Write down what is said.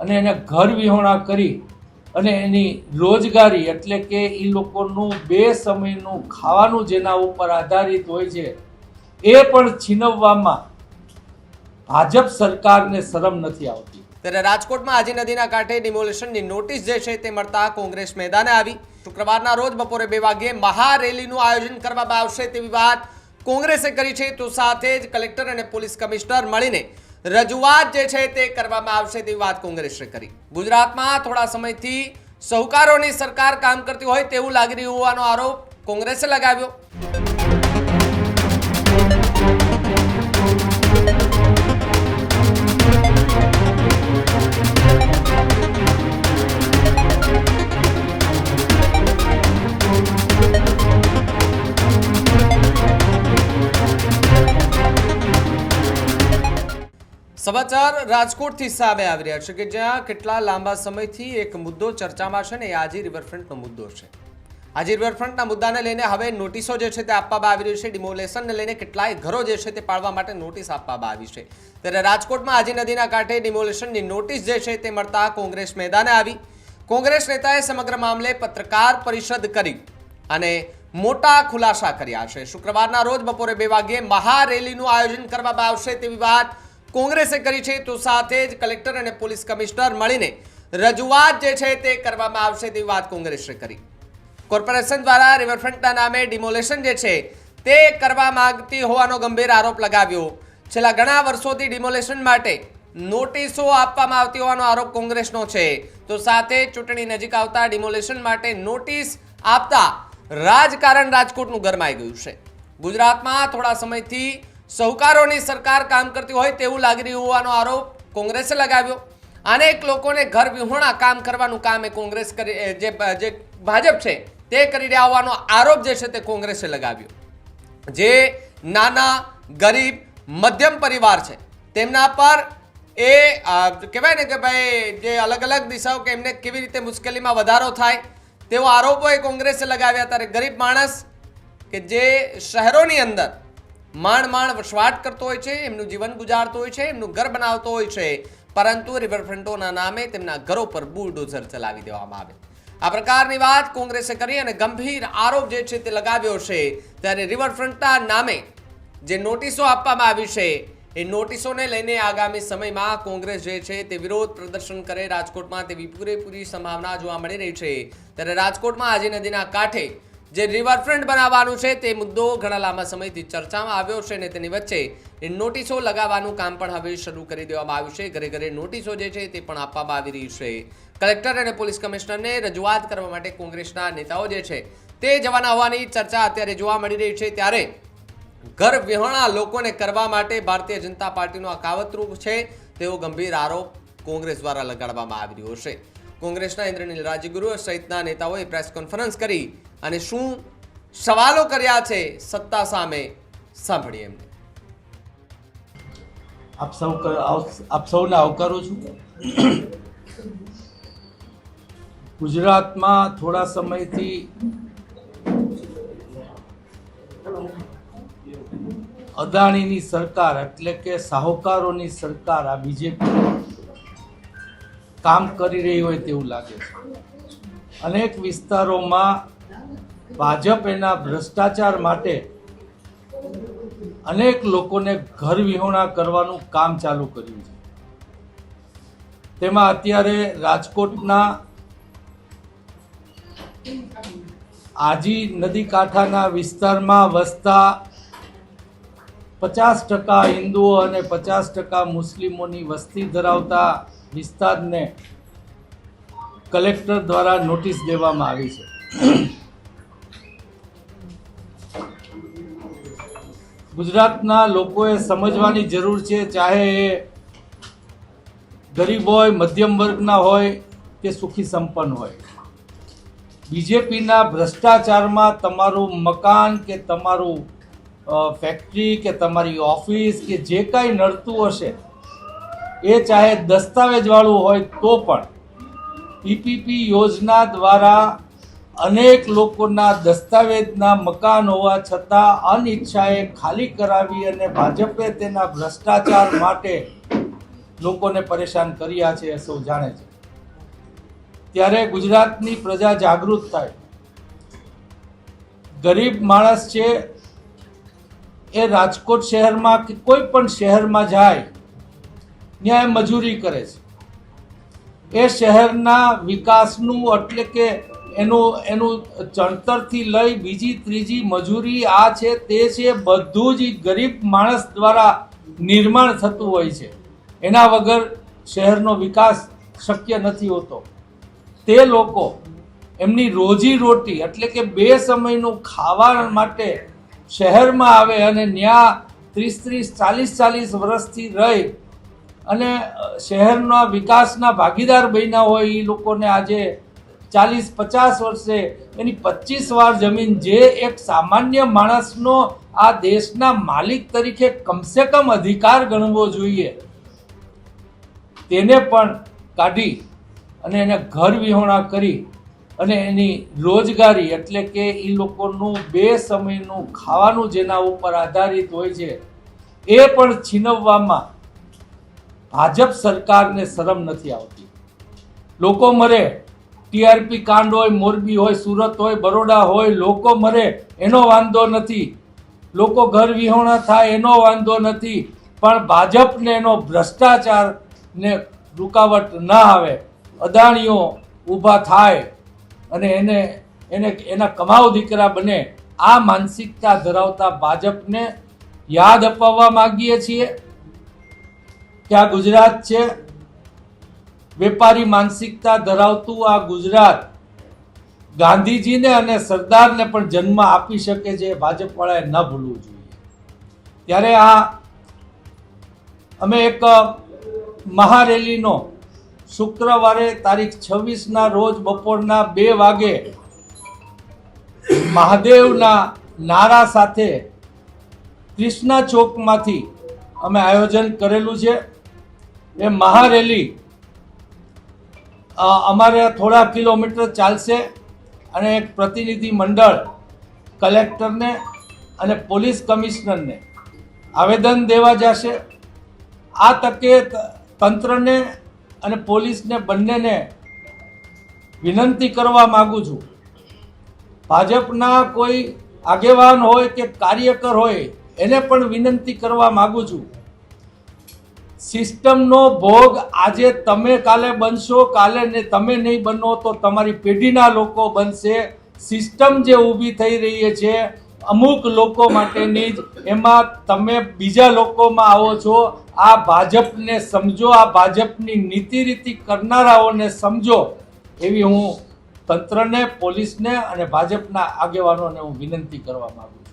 અને એને ઘર વિહોણા કરી અને એની રોજગારી એટલે કે એ લોકોનું બે સમયનું ખાવાનું જેના ઉપર આધારિત હોય છે, એ પણ છીનવવામાં ભાજપ સરકારને શરમ નથી આવતી. ત્યારે રાજકોટમાં આજી નદીના કાંઠે ડિમોલિશનની નોટિસ જે છે તે મળતા કોંગ્રેસ મેદાને આવી. શુક્રવારના રોજ બપોરે બે વાગ્યે મહારેલીનું આયોજન કરવામાં આવશે તેવી વાત કોંગ્રેસે કરી છે, તો સાથે જ કલેક્ટર અને પોલીસ કમિશનર મળીને રજૂઆત જે છે તે કરવામાં આવશે તેવી વાત કોંગ્રેસે કરી. ગુજરાતમાં થોડા સમયથી સહકારોની સરકાર કામ કરતી હોય તેવું લાગી રહ્યું હોવાનો આરોપ કોંગ્રેસે લગાવ્યો. સમાચાર રાજકોટથી સામે આવી રહ્યા છે કે જ્યાં કેટલા લાંબા સમયથી એક મુદ્દો ચર્ચામાં છે ને એ આજી રિવરફ્રન્ટનો મુદ્દો છે. આજી રિવરફ્રન્ટના મુદ્દાને લઈને હવે નોટિસો જે છે તે આપવામાં આવી રહી છે. ડિમોલેશનને લઈને કેટલાય ઘરો જે છે તે પાડવા માટે નોટિસ આપવામાં આવી છે. ત્યારે રાજકોટમાં આજી નદીના કાંઠે ડિમોલેશનની નોટિસ જે છે તે મળતા કોંગ્રેસ મેદાને આવી. કોંગ્રેસ નેતાએ સમગ્ર મામલે પત્રકાર પરિષદ કરી અને મોટા ખુલાસા કર્યા છે. શુક્રવારના રોજ બપોરે બે વાગ્યે મહારેલીનું આયોજન કરવામાં આવશે તેવી વાત કોંગ્રેસે કરી છે તો સાથે જ કલેક્ટર અને પોલીસ કમિશનર મળીને રજૂઆત જે છે તે કરવામાં આવશે તેવી વાત કોંગ્રેસે કરી. કોર્પોરેશન દ્વારા રિવરફ્રન્ટના નામે ડિમોલેશન જે છે તે કરવા માંગતી હોવાનો ગંભીર આરોપ લગાવ્યો. છેલ્લા ઘણા વર્ષોથી ડિમોલેશન માટે નોટિસો આપવામાં આવતી હોવાનો આરોપ કોંગ્રેસનો છે. તો સાથે ચૂંટણી નજીક આવતા ડિમોલેશન માટે નોટિસ આપતા રાજકારણ રાજકોટનું ગરમાઈ ગયું છે. ગુજરાતમાં થોડા સમયથી સહકારોની સરકાર કામ કરતી હોય તેવું લાગી રહ્યું હોવાનો આરોપ કોંગ્રેસે લગાવ્યો. અનેક લોકોને ઘર વિહોણા કામ કરવાનું કામ એ કોંગ્રેસ કરી જે જે ભાજપ છે તે કરી રહ્યા હોવાનો આરોપ જે છે તે કોંગ્રેસે લગાવ્યો. જે નાના, ગરીબ, મધ્યમ પરિવાર છે, તેમના પર એ કહેવાય ને કે ભાઈ જે અલગ અલગ દિશાઓ કે એમને કેવી રીતે મુશ્કેલીમાં વધારો થાય તેવો આરોપો એ કોંગ્રેસે લગાવ્યા. ત્યારે ગરીબ માણસ કે જે શહેરોની અંદર માંડ માણ વસવાટ કરતો હોય છે, એમનું જીવન ગુજારતો હોય છે, એમનું ઘર બનાવતો હોય છે, પરંતુ રિવરફ્રન્ટોના નામે તેમના ઘરો પર બુલડોઝર ચલાવી દેવામાં આવે. આ પ્રકારની વાત કોંગ્રેસે કરી અને ગંભીર આરોપ જે છે તે લગાવ્યો છે, ત્યારે રિવરફ્રન્ટના નામે જે નોટિસો આપવામાં આવી છે, એ નોટિસોને લઈને આગામી સમયમાં કોંગ્રેસ જે છે તે વિરોધ પ્રદર્શન કરે, રાજકોટમાં તેવી પૂરેપૂરી સંભાવના જોવા મળી રહી છે. ત્યારે રાજકોટમાં આજે નદીના કાંઠે જે રિવરફ્રન્ટ બનાવવાનું છે તે મુદ્દો ઘણા લાંબા સમયથી ચર્ચામાં આવ્યો છે અને તેની વચ્ચે નોટિસો લગાવવાનું કામ પણ હવે શરૂ કરી દેવામાં આવ્યું છે. ઘરે ઘરે નોટિસો જે છે તે પણ આપવામાં આવી રહી છે. કલેક્ટર અને પોલીસ કમિશનરને રજૂઆત કરવા માટે કોંગ્રેસના નેતાઓ જે છે તે જવાના હોવાની ચર્ચા અત્યારે જોવા મળી રહી છે. ત્યારે ઘર વિહોણા લોકોને કરવા માટે ભારતીય જનતા પાર્ટીનો આ કાવતરૂપ છે તેવો ગંભીર આરોપ કોંગ્રેસ દ્વારા લગાડવામાં આવી રહ્યો છે. કોંગ્રેસના ઇન્દ્રનીલ રાજગુરુ સહિતના નેતાઓએ પ્રેસ કોન્ફરન્સ કરી અને શું સવાલો કર્યા છે સત્તા સામે? સાંભળીએ એમને. આપ સૌ આપ- સૌને આવકારું છું. ગુજરાતમાં થોડા સમયથી અદાણીની સરકાર એટલે કે સાહુકારોની સરકાર આ બીજેપી કામ કરી રહી હોય તેવું લાગે છે. અનેક વિસ્તારોમાં ભાજપ એના ભ્રષ્ટાચાર માટે અનેક લોકોને ઘર વિહોણા કરવાનું કામ ચાલુ કર્યું છે. તેમાં અત્યારે રાજકોટના આજી નદી કાંઠાના વિસ્તારમાં વસતા પચાસ ટકા હિન્દુઓ અને પચાસ ટકા મુસ્લિમોની વસ્તી ધરાવતા વિસ્તારને કલેક્ટર દ્વારા નોટિસ દેવામાં આવી છે. ગુજરાતના લોકોએ સમજવાની જરૂર છે, ચાહે એ ગરીબ હોય, મધ્યમ વર્ગના હોય કે સુખી સંપન્ન હોય. બીજેપીના ભ્રષ્ટાચારમાં તમારું મકાન કે તમારું ફેક્ટરી કે તમારી ઓફિસ કે જે કાંઈ નડતું હશે, એ ચાહે દસ્તાવેજવાળું હોય તો પણ, પીપીપી યોજના દ્વારા અનેક લોકોના દસ્તાવેજના મકાન હોવા છતાં અનિચ્છાએ ખાલી કરાવી અને ભાજપે તેના ભ્રષ્ટાચાર માટે લોકોને પરેશાન કર્યા છે એ સૌ જાણે છે. ત્યારે ગુજરાતની પ્રજા જાગૃત થાય. ગરીબ માણસ છે એ રાજકોટ શહેરમાં કે કોઈ પણ શહેરમાં જાય એ મજૂરી કરે છે. એ શહેરના વિકાસનું એટલે કે એનું એનું ચણતરથી લઈ બીજી, ત્રીજી મજૂરી આ છે, તે છે, બધું જ ગરીબ માણસ દ્વારા નિર્માણ થતું હોય છે. એના વગર શહેરનો વિકાસ શક્ય નથી હોતો. તે લોકો એમની રોજી રોટી એટલે કે બે સમયનું ખાવા માટે શહેરમાં આવે અને ત્યાં ત્રીસ ત્રીસ, ચાલીસ ચાલીસ વર્ષથી રહી અને શહેરના વિકાસના ભાગીદાર બન્યા હોય એ લોકોને આજે ચાલીસ, પચાસ વર્ષે. એની પચીસ વાર જમીન જે એક સામાન્ય માણસનો આ દેશના માલિક તરીકે કમસે કમ અધિકાર ગણવો જોઈએ. તેને પણ કાઢી અને એને ઘર વિહોણા કરી અને એની રોજગારી એટલે કે એ લોકોનું બે સમયનું ખાવાનું જેના ઉપર આધારિત હોય છે, એ પણ છીનવવામાં ભાજપ સરકારને શરમ નથી આવતી. લોકો મરે ટીઆરપી કાંડ હોય, મોરબી હોય, સુરત હોય, બરોડા હોય, લોકો મરે, એનો વાંધો નથી. લોકો ઘર વિહોણા થાય, એનો વાંધો નથી. પણ ભાજપને એનો ભ્રષ્ટાચારને રૂકાવટ ના આવે, અદાણીઓ ઊભા થાય અને એને એને, એના કમાવ દીકરા બને, આ માનસિકતા ધરાવતા ભાજપને યાદ અપાવવા માગીએ છીએ. કે આ ગુજરાત છે વેપારી માનસિકતા ધરાવતું આ ગુજરાત ગાંધીજીને અને સરદારને પણ જન્મ આપી શકે છે ભાજપવાળાએ ન ભૂલવું જોઈએ. ત્યારે આ અમે એક મહારેલીનો શુક્રવારે તારીખ છવ્વીસના રોજ બપોરના બે વાગે મહાદેવના નારા સાથે કૃષ્ણા ચોકમાંથી અમે આયોજન કરેલું છે. એ મહારેલી અમારે થોડા કિલોમીટર ચાલશે અને એક પ્રતિનિધિ મંડળ કલેક્ટરને અને પોલીસ કમિશનરને આવેદન દેવા જશે. આ તકે તંત્રને અને પોલીસને બંનેને વિનંતી કરવા માગું છું. ભાજપના કોઈ આગેવાન હોય કે કાર્યકર હોય, એને પણ વિનંતી કરવા માગું છું. સિસ્ટમનો ભોગ આજે તમે કાલે બનશો, કાલે ને તમે નહીં બનો તો તમારી પેઢીના લોકો બનશે. સિસ્ટમ જે ઊભી થઈ રહી છે, અમુક લોકો માટેની જ. એમાં તમે બીજા લોકોમાં આવો છો, આ ભાજપને સમજો, આ ભાજપની નીતિ રીતિ કરનારાઓને સમજો. એવી હું તંત્રને, પોલીસને અને ભાજપના આગેવાનોને હું વિનંતી કરવા માગું છું.